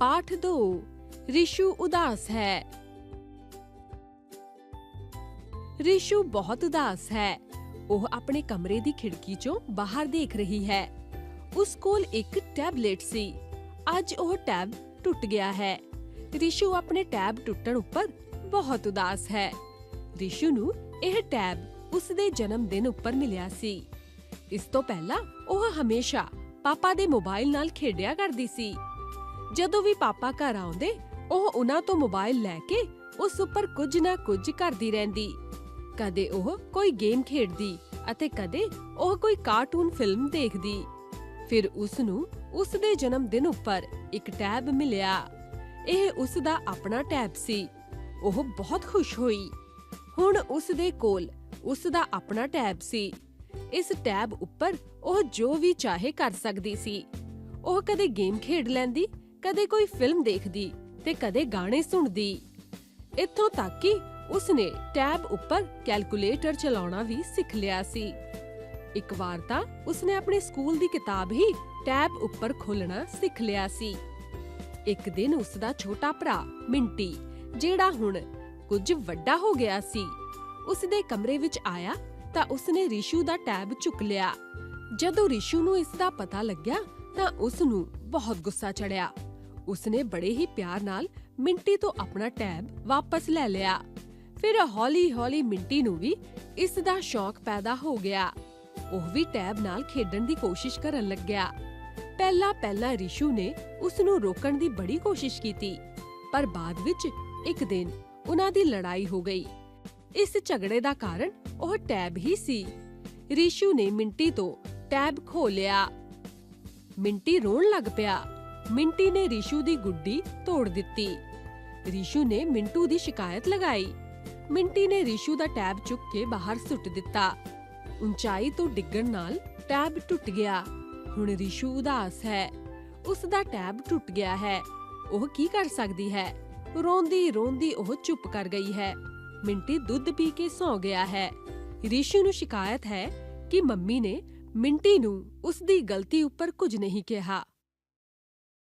ਪਾਠ 2 ਰਿਸ਼ੂ ਉਦਾਸ ਹੈ। ਰਿਸ਼ੂ ਬਹੁਤ ਉਦਾਸ ਹੈ। ਉਹ ਆਪਣੇ ਕਮਰੇ ਦੀ ਖਿੜਕੀ 'ਚੋਂ ਬਾਹਰ ਦੇਖ ਰਹੀ ਹੈ। ਉਸ ਕੋਲ ਇੱਕ ਟੈਬਲੇਟ ਸੀ। ਅੱਜ ਉਹ ਟੈਬ ਟੁੱਟ ਗਿਆ ਹੈ। ਰਿਸ਼ੂ ਆਪਣੇ ਟੈਬ ਟੁੱਟਣ ਉੱਪਰ ਬਹੁਤ ਉਦਾਸ ਹੈ। ਰਿਸ਼ੂ ਨੂੰ ਇਹ ਟੈਬ ਉਸ ਦੇ ਜਨਮ ਦਿਨ ਉੱਪਰ ਮਿਲਿਆ ਸੀ। ਇਸ ਤੋਂ ਪਹਿਲਾਂ ਉਹ ਹਮੇਸ਼ਾ ਪਾਪਾ ਦੇ ਮੋਬਾਈਲ ਨਾਲ ਖੇਡਿਆ ਕਰਦੀ ਸੀ। ਜਦੋਂ ਵੀ ਪਾਪਾ ਘਰ ਆਉਂਦੇ, ਉਹ ਉਹਨਾਂ ਤੋਂ ਮੋਬਾਈਲ ਲੈ ਕੇ ਉਸ ਉੱਪਰ ਕੁਝ ਨਾ ਕੁਝ ਕਰਦੀ ਰਹਿੰਦੀ। ਕਦੇ ਉਹ ਕੋਈ ਗੇਮ ਖੇਡਦੀ ਅਤੇ ਕਦੇ ਉਹ ਕੋਈ ਕਾਰਟੂਨ ਫਿਲਮ ਦੇਖਦੀ। ਫਿਰ ਉਸ ਨੂੰ ਉਸ ਦੇ ਜਨਮ ਦਿਨ ਉੱਪਰ ਇੱਕ ਟੈਬ ਮਿਲਿਆ। ਇਹ ਉਸ ਦਾ ਆਪਣਾ ਟੈਬ ਸੀ। ਉਹ ਬਹੁਤ ਖੁਸ਼ ਹੋਈ। ਹੁਣ ਉਸ ਦੇ ਕੋਲ ਉਸ ਦਾ ਆਪਣਾ ਟੈਬ ਸੀ। ਇਸ ਟੈਬ ਉੱਪਰ ਉਹ ਜੋ ਵੀ ਚਾਹੇ ਕਰ ਸਕਦੀ ਸੀ। ਉਹ ਕਦੇ ਗੇਮ ਖੇਡ ਲੈਂਦੀ ਕਦੇ ਕੋਈ ਫਿਲਮ ਦੇਖਦੀ ਤੇ ਕਦੇ ਗਾਣੇ ਸੁਣਦੀ। ਇੱਥੋਂ ਤੱਕ ਕਿ ਉਸਨੇ ਟੈਬ ਉੱਪਰ ਕੈਲਕੂਲੇਟਰ ਚਲਾਉਣਾ ਵੀ ਸਿੱਖ ਲਿਆ ਸੀ। ਇੱਕ ਵਾਰ ਤਾਂ ਉਸਨੇ ਆਪਣੇ ਸਕੂਲ ਦੀ ਕਿਤਾਬ ਹੀ ਟੈਬ ਉੱਪਰ ਖੋਲਣਾ ਸਿੱਖ ਲਿਆ ਸੀ। ਇੱਕ ਦਿਨ ਉਸ ਦਾ ਛੋਟਾ ਭਰਾ ਮਿੰਟੀ, ਜਿਹੜਾ ਹੁਣ ਕੁਝ ਵੱਡਾ ਹੋ ਗਿਆ ਸੀ ਉਸ ਦੇ ਕਮਰੇ ਵਿੱਚ ਆਇਆ ਤਾਂ ਉਸਨੇ ਰਿਸ਼ੂ ਦਾ ਟੈਬ ਚੁੱਕ ਲਿਆ। ਜਦੋਂ ਰਿਸ਼ੂ ਨੂੰ ਇਸ ਦਾ ਪਤਾ ਲੱਗਿਆ ਤਾਂ ਉਸ ਨੂੰ ਬਹੁਤ ਗੁੱਸਾ ਚੜਿਆ ਉਸਨੇ ਬੜੇ ਹੀ ਪਿਆਰ ਨਾਲ ਮਿੰਟੀ ਤੋਂ ਆਪਣਾ ਟੈਬ ਵਾਪਸ ਲੈ ਲਿਆ। ਫਿਰ ਹੌਲੀ-ਹੌਲੀ ਮਿੰਟੀ ਨੂੰ ਵੀ ਇਸ ਦਾ ਸ਼ੌਕ ਪੈਦਾ ਹੋ ਗਿਆ। ਉਹ ਵੀ ਟੈਬ ਨਾਲ ਖੇਡਣ ਦੀ ਕੋਸ਼ਿਸ਼ ਕਰਨ ਲੱਗਿਆ। ਪਹਿਲਾਂ ਪਹਿਲਾਂ ਰਿਸ਼ੂ ਨੇ ਉਸ ਨੂੰ ਰੋਕਣ ਦੀ ਬੜੀ ਕੋਸ਼ਿਸ਼ ਕੀਤੀ, ਪਰ ਬਾਅਦ ਵਿੱਚ ਇੱਕ ਦਿਨ ਉਹਨਾਂ ਦੀ ਲੜਾਈ ਹੋ ਗਈ। ਇਸ ਝਗੜੇ ਦਾ ਕਾਰਨ ਉਹ ਟੈਬ ਹੀ ਸੀ। ਰਿਸ਼ੂ ਨੇ ਮਿੰਟੀ ਤੋਂ ਟੈਬ ਖੋ ਲਿਆ। ਮਿੰਟੀ ਰੋਣ ਲੱਗ ਪਿਆ। ਮਿੰਟੀ ਨੇ ਰਿਸ਼ੂ ਦੀ ਗੁੱਡੀ ਤੋੜ ਦਿੱਤੀ। ਰਿਸ਼ੂ ਨੇ ਮਿੰਟੂ ਦੀ ਸ਼ਿਕਾਇਤ ਲਗਾਈ। ਮਿੰਟੀ ਨੇ ਰਿਸ਼ੂ ਦਾ ਟੈਬ ਚੁੱਕ ਕੇ ਬਾਹਰ ਸੁੱਟ ਦਿੱਤਾ। ਉਚਾਈ ਤੋਂ ਡਿੱਗਣ ਨਾਲ ਟੈਬ ਟੁੱਟ ਗਿਆ। ਹੁਣ ਰਿਸ਼ੂ ਉਦਾਸ ਹੈ। ਉਸ ਦਾ ਟੈਬ ਟੁੱਟ ਗਿਆ ਹੈ। ਉਹ ਕੀ ਕਰ ਸਕਦੀ ਹੈ? ਰੋਂਦੀ ਰੋਂਦੀ ਉਹ ਚੁੱਪ ਕਰ ਗਈ ਹੈ। ਮਿੰਟੀ ਦੁੱਧ ਪੀ ਕੇ ਸੌ ਗਿਆ ਹੈ। ਰਿਸ਼ੂ ਨੂੰ ਸ਼ਿਕਾਇਤ ਹੈ ਕਿ ਮੰਮੀ ਨੇ ਮਿੰਟੀ ਨੂੰ ਉਸ ਦੀ ਗਲਤੀ ਉੱਪਰ ਕੁਝ ਨਹੀਂ ਕਿਹਾ।